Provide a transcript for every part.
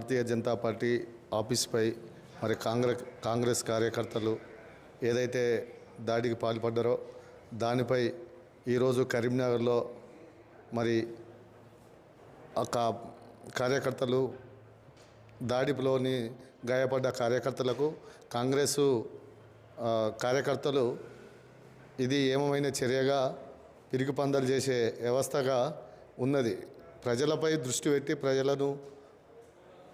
భారతీయ Janata party ఆఫీస్పై మరి కాంగ్రెస్ కాంగ్రెస్ కార్యకర్తలు ఏదైతే దాడికి పాల్పడ్డారో దానిపై ఈరోజు కరీంనగర్లో మరి ఒక కార్యకర్తలు దాడిలోని గాయపడ్డ కార్యకర్తలకు కాంగ్రెసు కార్యకర్తలు ఇది ఏమైనా చర్యగా పిరికి పందలు చేసే వ్యవస్థగా ఉన్నది. ప్రజలపై దృష్టి పెట్టి ప్రజలను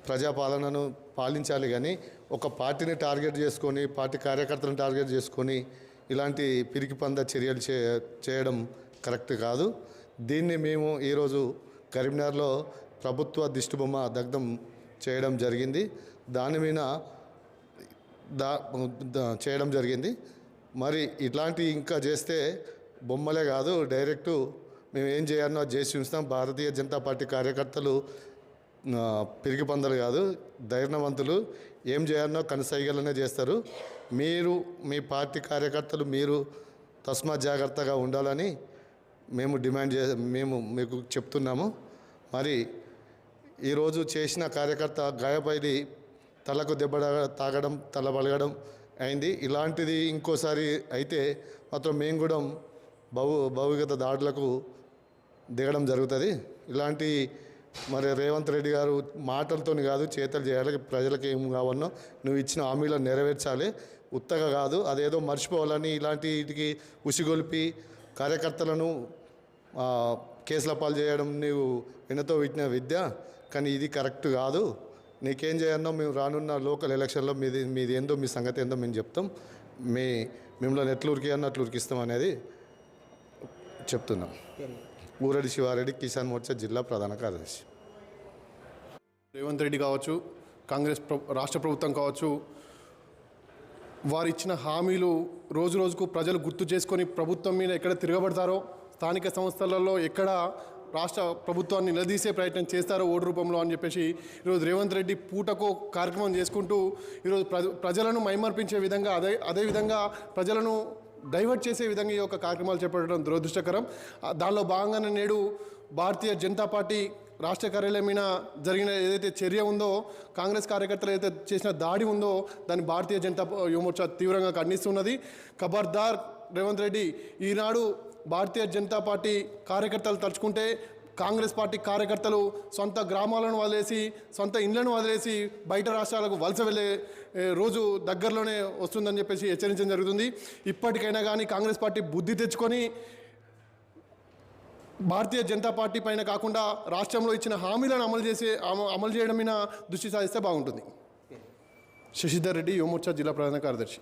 ప్రజాపాలనను పాలించాలి కానీ ఒక పార్టీని టార్గెట్ చేసుకొని పార్టీ కార్యకర్తలను టార్గెట్ చేసుకొని ఇలాంటి పిరికి పంద చర్యలు చే చేయడం కరెక్ట్ కాదు. దీన్ని మేము ఈరోజు కరీంనగర్లో ప్రభుత్వ దిష్టిబొమ్మ దగ్ధం చేయడం జరిగింది. దాని మీద దా చేయడం జరిగింది. మరి ఇట్లాంటి ఇంకా చేస్తే బొమ్మలే కాదు డైరెక్టు మేము ఏం చేయాలనో అది చేసి ఉంచుతాం భారతీయ జనతా పార్టీ కార్యకర్తలు పిరికి పందలు కాదు ధైర్యవంతులు ఏం చేయాలనో కనసైగలనే చేస్తారు. మీరు మీ పార్టీ కార్యకర్తలు మీరు తస్మాత్ జాగ్రత్తగా ఉండాలని మేము డిమాండ్ చే మేము మీకు చెప్తున్నాము. మరి ఈరోజు చేసిన కార్యకర్త గాయపడి తలకు దెబ్బ తాగడం తల పలగడం అయింది. ఇలాంటిది ఇంకోసారి అయితే మాత్రం మేము కూడా భౌ భౌతికత దాడులకు దిగడం జరుగుతుంది. ఇలాంటి మరి రేవంత్ రెడ్డి గారు మాటలతోని కాదు చేతలు చేయాలి ప్రజలకు ఏం కావన్నో నువ్వు ఇచ్చిన హామీలను నెరవేర్చాలి. ఉత్తగా కాదు అదేదో మర్చిపోవాలని ఇలాంటి వీటికి ఉసిగొలిపి కార్యకర్తలను కేసుల పాలు చేయడం నీవు వినతో విట్టిన విద్య కానీ ఇది కరెక్ట్ కాదు. నీకేం చేయన్నో మేము రానున్న లోకల్ ఎలక్షన్లో మీది మీది ఏందో మీ సంగతి ఏందో మేము చెప్తాం. మీ మిమ్మల్ని ఎట్లు ఉరికి అన్న ఉరికిస్తాం అనేది చెప్తున్నాం. ఊరడి శివారెడ్డి కిసాన్ మోర్చా జిల్లా ప్రధాన కార్యదర్శి. రేవంత్ రెడ్డి కావచ్చు కాంగ్రెస్ రాష్ట్ర ప్రభుత్వం కావచ్చు వారు ఇచ్చిన హామీలు రోజు రోజుకు ప్రజలు గుర్తు చేసుకొని ప్రభుత్వం మీద ఎక్కడ తిరగబడతారో స్థానిక సంస్థలలో ఎక్కడ రాష్ట్ర ప్రభుత్వాన్ని నిలదీసే ప్రయత్నం చేస్తారో ఓటు రూపంలో అని చెప్పేసి ఈరోజు రేవంత్ రెడ్డి పూటకో కార్యక్రమం చేసుకుంటూ ఈరోజు ప్రజ ప్రజలను మైమర్పించే విధంగా అదే అదేవిధంగా ప్రజలను డైవర్ట్ చేసే విధంగా ఈ యొక్క కార్యక్రమాలు చేపట్టడం దురదృష్టకరం. దానిలో భాగంగానే నేడు భారతీయ జనతా పార్టీ రాష్ట్ర కార్యాలయం మీద జరిగిన ఏదైతే చర్య ఉందో కాంగ్రెస్ కార్యకర్తలు ఏదైతే చేసిన దాడి ఉందో దాన్ని భారతీయ జనతా యువమోర్చా తీవ్రంగా ఖండిస్తున్నది. ఖబర్దార్ రేవంత్ రెడ్డి ఈనాడు భారతీయ జనతా పార్టీ కార్యకర్తలు తలుచుకుంటే కాంగ్రెస్ పార్టీ కార్యకర్తలు సొంత గ్రామాలను వదిలేసి సొంత ఇండ్లను వదిలేసి బయట రాష్ట్రాలకు వలస వెళ్ళే రోజు దగ్గరలోనే వస్తుందని చెప్పేసి హెచ్చరించడం జరుగుతుంది. ఇప్పటికైనా కానీ కాంగ్రెస్ పార్టీ బుద్ధి తెచ్చుకొని భారతీయ జనతా పార్టీ పైన కాకుండా రాష్ట్రంలో ఇచ్చిన హామీలను అమలు చేసే అమ- అమలు చేయడం మీద దృష్టి సాధిస్తే బాగుంటుంది. శశిధర్ రెడ్డి యువమోర్చా జిల్లా ప్రధాన కార్యదర్శి.